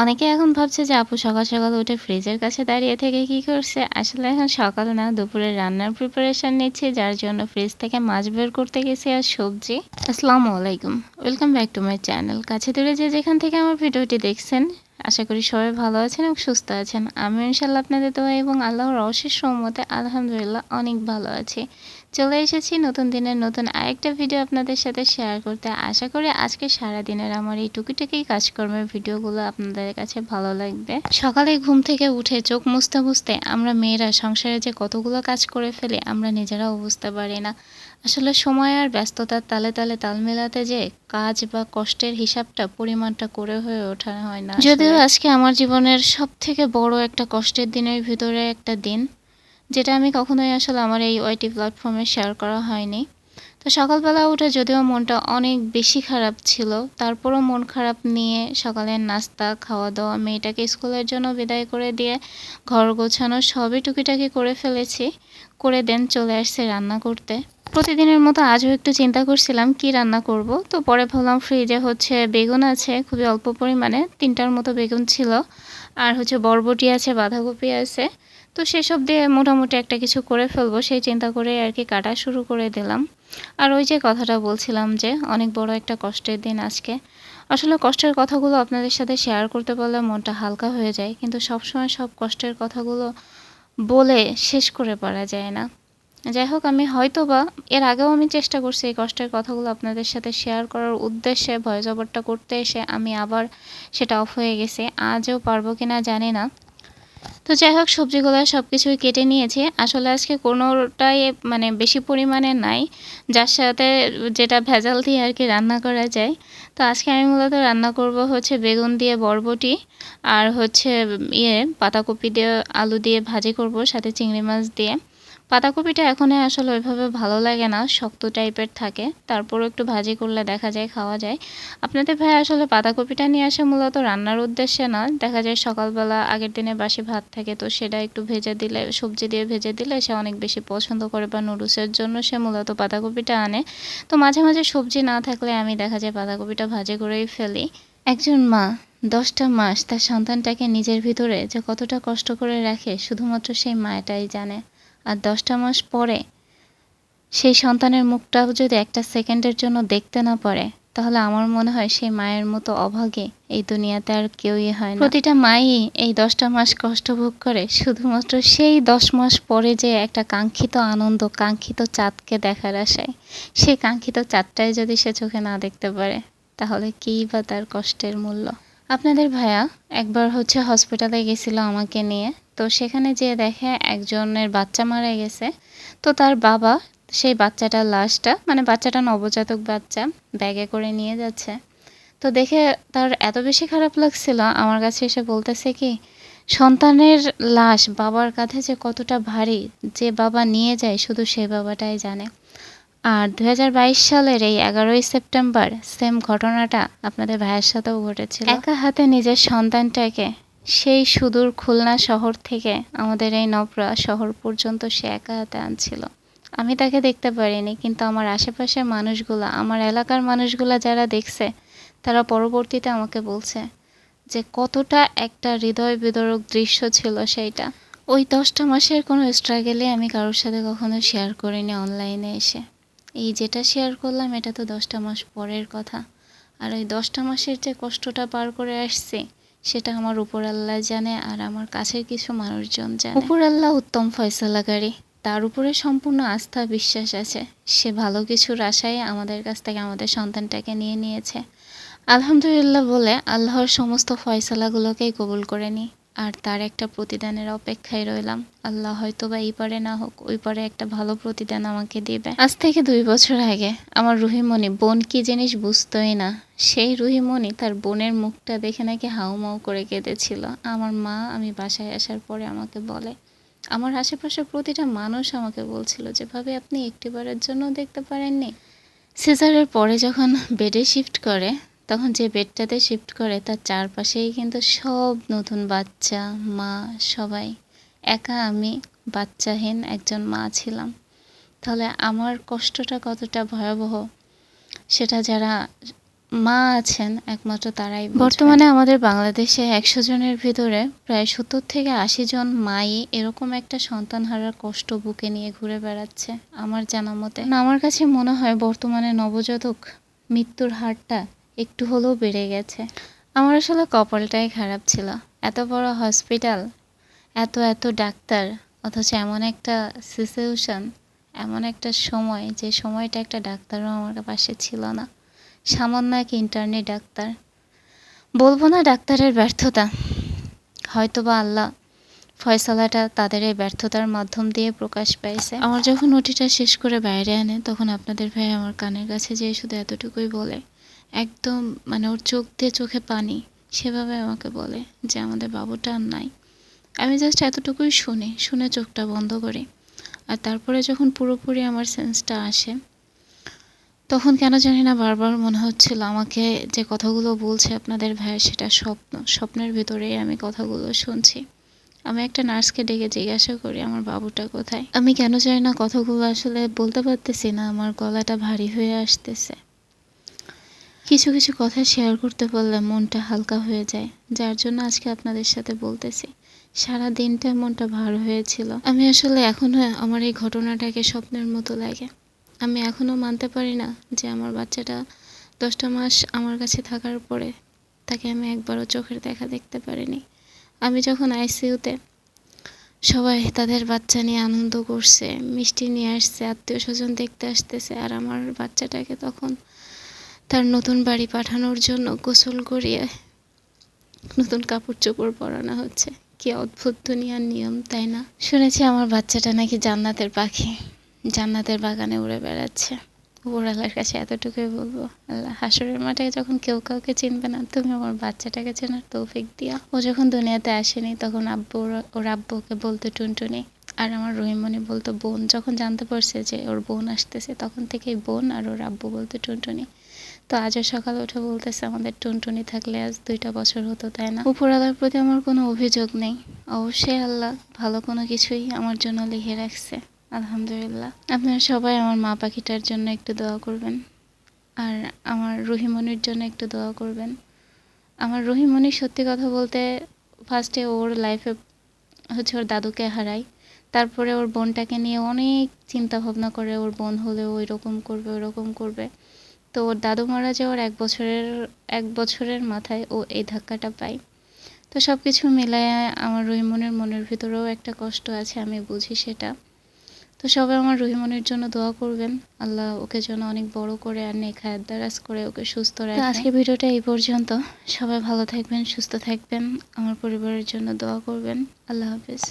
অনেকে এখন ভাবছে যে আপু সকাল সকাল উঠে ফ্রিজের কাছে দাঁড়িয়ে থেকে কি করছে? আসলে এখন সকাল না, দুপুরে রান্নার প্রিপারেশন নিচ্ছে, যার জন্য ফ্রিজ থেকে মাছ বের করতে গেছি আর সবজি। আসসালামু আলাইকুম। Welcome back to my channel কাছে দূরে যে যেখান থেকে আমার ভিডিওটি দেখছেন, আশা করি সবাই ভালো আছেন এবং সুস্থ আছেন। আমি ইনশাল্লাহ আপনাদের দোয়া এবং আল্লাহর অশেষ সহমতে আলহামদুলিল্লাহ অনেক ভালো আছি। চলে এসেছি নতুন দিনের নতুন আরেকটা ভিডিও আপনাদের সাথে শেয়ার করতে। আশা করি আজকে সারা দিনের আমার এই টুকিটাকি কাজকর্মের ভিডিওগুলো আপনাদের কাছে ভালো লাগবে। সকালে ঘুম থেকে উঠে চোখ মুছতে মুছতে আমরা মেয়েরা সংসারে যে কতগুলো কাজ করে ফেলি আমরা নিজেরাও বুঝতে পারি না। আসলে সময় আর ব্যস্ততার তালে তালে তাল মেলাতে যে কাজ বা কষ্টের হিসাবটা পরিমাণটা করে হয়ে ওঠা হয় না যদিও আজকে আমার জীবনের সব থেকে বড় একটা কষ্টের দিনের ভিতরে একটা দিন যেটা আমি কখনোই আসলে আমার এই ওয়াইটি প্ল্যাটফর্মে শেয়ার করা হয়নি। তো সকালবেলা উঠে যদিও মনটা অনেক বেশি খারাপ ছিল, তারপরও মন খারাপ নিয়ে সকালের নাস্তা খাওয়া দাওয়া মেয়েটাকে স্কুলের জন্য বিদায় করে দিয়ে ঘর গোছানো সবই টুকিটাকি করে ফেলেছি, করে দেন চলে আসছে রান্না করতে। প্রতিদিনের মতো আজও একটু চিন্তা করছিলাম, কি রান্না করব? তো পরে ভাবলাম ফ্রিজে হচ্ছে বেগুন আছে, খুবই অল্প পরিমাণে, তিনটার মতো বেগুন ছিল। আর হচ্ছে বরবটি আছে, বাঁধাকপি আছে। তো সেসব দিয়ে মোটামুটি একটা কিছু করে ফেলব। সেই চিন্তা করে আর কি কাটা শুরু করে দিলাম। আর ওই যে কথাটা বলছিলাম যে, অনেক বড় একটা কষ্টের দিন আজকে। আসলে কষ্টের কথাগুলো আপনাদের সাথে শেয়ার করতে পারলে মনটা হালকা হয়ে যায়। কিন্তু সবসময় সব কষ্টের কথাগুলো বলে শেষ করে পারা যায় না। যাই হোক, আমি হয়তো বা এর আগেও আমি চেষ্টা করছি এই কষ্টের কথাগুলো আপনাদের সাথে শেয়ার করার উদ্দেশ্যে ভয়েস ওভারটা করতে এসে আমি আবার সেটা অফ হয়ে গেছে। আজও পারব কিনা জানি না। তো যাই হোক, সবজিগুলো সব কিছুই কেটে নিয়েছি। আসলে আজকে কোনোটাই মানে বেশি পরিমাণে নাই। যার সাথে যেটা ভেজাল দিয়ে আর কি রান্না করা যায়। তো আজকে আমি মূলত রান্না করব হচ্ছে বেগুন দিয়ে বরবটি আর হচ্ছে ইয়ে পাতাকপি দিয়ে আলু দিয়ে ভাজি করব, সাথে চিংড়ি মাছ দিয়ে। পাতাকপিটা এখন আসলে ওইভাবে ভালো লাগে না, শক্ত টাইপের থাকে। তারপরও একটু ভাজি করলে দেখা যায় খাওয়া যায়। আপনাদের ভাই আসলে পাতাকপিটা নিয়ে আসে মূলত রান্নার উদ্দেশ্যে না, দেখা যায় সকালবেলা আগের দিনে বাসি ভাত থাকে তো সেটা একটু ভেজে দিলে, সবজি দিয়ে ভেজে দিলে সে অনেক বেশি পছন্দ করে বা নুডলসের জন্য সে মূলত পাতাকপিটা আনে। তো মাঝে মাঝে সবজি না থাকলে আমি দেখা যায় পাতাকপিটা ভাজি করেই ফেলি। একজন মা, দশটা মাস তার সন্তানটাকে নিজের ভিতরে যে কতটা কষ্ট করে রাখে, শুধুমাত্র সেই মায়াটাই জানে। আর দশটা মাস পরে সেই সন্তানের মুখটাও যদি একটা সেকেন্ডের জন্য দেখতে না পারে, তাহলে আমার মনে হয় সেই মায়ের মতো অভাগে এই দুনিয়াতে আর কেউই হয় না। প্রতিটা মাই এই দশটা মাস কষ্ট ভোগ করে, শুধুমাত্র সেই দশ মাস পরে যে একটা কাঙ্ক্ষিত আনন্দ, কাঙ্ক্ষিত চাঁদকে দেখার আশায়, সেই কাঙ্ক্ষিত চাঁদটাই যদি সে চোখে না দেখতে পারে, তাহলে কী বা তার কষ্টের মূল্য? আপনাদের ভাইয়া একবার হচ্ছে হসপিটালে গেছিল আমাকে নিয়ে। তো সেখানে যেয়ে দেখে একজনের বাচ্চা মারা গেছে। তো তার বাবা সেই বাচ্চাটার লাশটা মানে বাচ্চাটা নবজাতক বাচ্চা, ব্যাগে করে নিয়ে যাচ্ছে। তো দেখে তার এত বেশি খারাপ লাগছিল, আমার কাছে এসে বলতেছে কি, সন্তানের লাশ বাবার কাঁধে যে কতটা ভারী, যে বাবা নিয়ে যায় শুধু সে বাবাটাই জানে। আর দু হাজার বাইশ সালের এই এগারোই সেপ্টেম্বর, সেম ঘটনাটা আপনাদের ভাইয়ের সাথেও ঘটেছিল। একা হাতে নিজের সন্তানটাকে সেই সুদূর খুলনা শহর থেকে আমাদের এই নবরা শহর পর্যন্ত সে একা হাতে আনছিল। আমি তাকে দেখতে পারিনি, কিন্তু আমার আশেপাশের মানুষগুলা, আমার এলাকার মানুষগুলা যারা দেখছে, তারা পরবর্তীতে আমাকে বলছে যে কতটা একটা হৃদয় বিদরক দৃশ্য ছিল সেইটা। ওই দশটা মাসের কোনো স্ট্রাগেলে আমি কারোর সাথে কখনো শেয়ার করিনি অনলাইনে এসে। এই যেটা শেয়ার করলাম, এটা তো দশটা মাস পরের কথা। আর ওই দশটা মাসের যে কষ্টটা পার করে আসছে সেটা আমার উপর আল্লাহ জানে আর আমার কাছের কিছু মানুষজন জানে। উপর আল্লাহ উত্তম ফয়সলাকারী। তার উপরে সম্পূর্ণ আস্থা বিশ্বাস আছে। সে ভালো কিছুর আশায় আমাদের কাছ থেকে আমাদের সন্তানটাকে নিয়ে নিয়েছে। আলহামদুলিল্লাহ বলে আল্লাহর সমস্ত ফয়সলাগুলোকেই কবুল করে নিই। আর তার একটা প্রতিদানের অপেক্ষায় রইলাম। আল্লাহ হয়তো বা এই পারে না হোক, ওই পারে একটা ভালো প্রতিদান আমাকে দিবে। আজ থেকে দুই বছর আগে আমার রুহিমণি বোন কি জিনিস বুঝতোই না। সেই রুহিমণি তার বোনের মুখটা দেখে নাকি হাউমাউ করে কেঁদেছিল। আমার মা আমি বাসায় আসার পরে আমাকে বলে, আমার আশেপাশে প্রতিটা মানুষ আমাকে বলছিল যেভাবে আপনি একটিবারের জন্য দেখতে পারেননি। সিজারের পরে যখন বেডে শিফট করে তখন যে বেডটাতে শিফট করে, তার চারপাশেই কিন্তু সব নতুন বাচ্চা, মা, সবাই। একা আমি বাচ্চাহীন একজন মা ছিলাম। তাহলে আমার কষ্টটা কতটা ভয়াবহ, সেটা যারা মা আছেন একমাত্র তারাই বর্তমানে আমাদের বাংলাদেশে একশো জনের ভিতরে প্রায় সত্তর থেকে আশি জন মাই এরকম একটা সন্তান হারার কষ্ট বুকে নিয়ে ঘুরে বেড়াচ্ছে, আমার জানা মতে। আমার কাছে মনে হয় বর্তমানে নবজাতক মৃত্যুর হারটা একটু হলেও বেড়ে গেছে। আমার আসলে কপালটাই খারাপ ছিল। এত বড় হসপিটাল, এত এত ডাক্তার, অথচ এমন একটা সিচুয়েশন, এমন একটা সময়, যে সময়টা একটা ডাক্তারও আমার পাশে ছিল না। সামান্য এক ইন্টারনেট ডাক্তার। বলব না ডাক্তারের ব্যর্থতা। হয়তো বা আল্লাহ ফয়সালাটা তাদের এই ব্যর্থতার মাধ্যম দিয়ে প্রকাশ পাইছে। আমার যখন ওটিটা শেষ করে বাইরে আনে, তখন আপনাদের ভাই আমার কানের কাছে যেয়ে শুধু এতটুকুই বলে একদম মানে ওর চোখ দিয়ে চোখে পানি, সেভাবে আমাকে বলে যে আমাদের বাবুটা আর নাই। আমি জাস্ট এতটুকুই শুনি, শুনে চোখটা বন্ধ করি। আর তারপরে যখন পুরোপুরি আমার সেন্সটা আসে, তখন কেন জানি না বারবার মনে হচ্ছিল আমাকে যে কথাগুলো বলছে আপনাদের ভাই সেটা স্বপ্ন, স্বপ্নের ভিতরেই আমি কথাগুলো শুনছি। আমি একটা নার্সকে ডেকে জিজ্ঞাসা করি, আমার বাবুটা কোথায়? আমি কেন জানি না কথাগুলো আসলে বলতে পারতেছি না, আমার গলাটা ভারী হয়ে আসতেছে। কিছু কিছু কথা শেয়ার করতে পারলে মনটা হালকা হয়ে যায়, যার জন্য আজকে আপনাদের সাথে বলতেছি। সারা দিনটা মনটা ভার হয়েছিল। আমি আসলে এখনও আমার এই ঘটনাটাকে স্বপ্নের মতো লাগে। আমি এখনও মানতে পারি না যে আমার বাচ্চাটা দশটা মাস আমার কাছে থাকার পরে তাকে আমি একবারও চোখের দেখা দেখতে পারিনি। আমি যখন আইসিইউতে সবাই তাদের বাচ্চা নিয়ে আনন্দ করছে, মিষ্টি নিয়ে আসছে আত্মীয় স্বজন দেখতে আসতেছে, আর আমার বাচ্চাটাকে তখন তার নতুন বাড়ি পাঠানোর জন্য গোসল করিয়ে নতুন কাপড় চোপড় পরানো হচ্ছে। কি অদ্ভুত দুনিয়ার নিয়ম, তাই না? শুনেছি আমার বাচ্চাটা নাকি জান্নাতের পাখি। জান্নাতের বাগানে উড়ে বেড়াচ্ছে। উপরওয়ালার কাছে এতটুকুই বলব, আল্লাহ হাসরের মাঠে যখন কেউ কাউকে চিনবে না, তুমি আমার বাচ্চাটাকে চেনার তৌফিক দিয়া ও যখন দুনিয়াতে আসেনি, তখন আব্বু ওর- আব্বুকে বলতো, টুনটুনি, আর আমার রহিমণি বলতো, বোন যখন জানতে পারছে যে ওর বোন আসতেছে, তখন থেকেই বোন আর ওর আব্বু বলতো, টুনটুনি তো আজও সকালে উঠে বলতেছে, আমাদের টুনটুনি থাকলে আজ দুইটা বছর হতো, তাই না? উপরওয়ালার প্রতি আমার কোনো অভিযোগ নেই। অবশ্যই আল্লাহ ভালো কোনো কিছুই আমার জন্য লিখে রাখছে। আলহামদুলিল্লাহ। আপনারা সবাই আমার মা পাখিটার জন্য একটু দোয়া করবেন। আর আমার রহিমনির জন্য একটু দোয়া করবেন। আমার রহিমনি সত্যি কথা বলতে ফার্স্টে ওর লাইফে হচ্ছে ওর দাদুকে হারাই। তারপরে ওর বোনটাকে নিয়ে অনেক চিন্তা ভাবনা করে ওর বোন হলে ওই রকম করবে ওই রকম করবে। তো ওর দাদু মারা যাওয়ার এক বছরের এক বছরের মাথায় ও এই ধাক্কাটা পায়। তো সব কিছু মিলায় আমার রহিমনের মনের ভিতরেও একটা কষ্ট আছে আমি বুঝি সেটা। তো সবাই আমার রহিমনের জন্য দোয়া করবেন। আল্লাহ ওকে যেন অনেক বড় করে আর নেক হায়াত দারাজ করে ওকে সুস্থ রাখে। আজকে ভিডিওটা এই পর্যন্ত। সবাই ভালো থাকবেন সুস্থ থাকবেন। আমার পরিবারের জন্য দোয়া করবেন। আল্লাহ হাফেজ।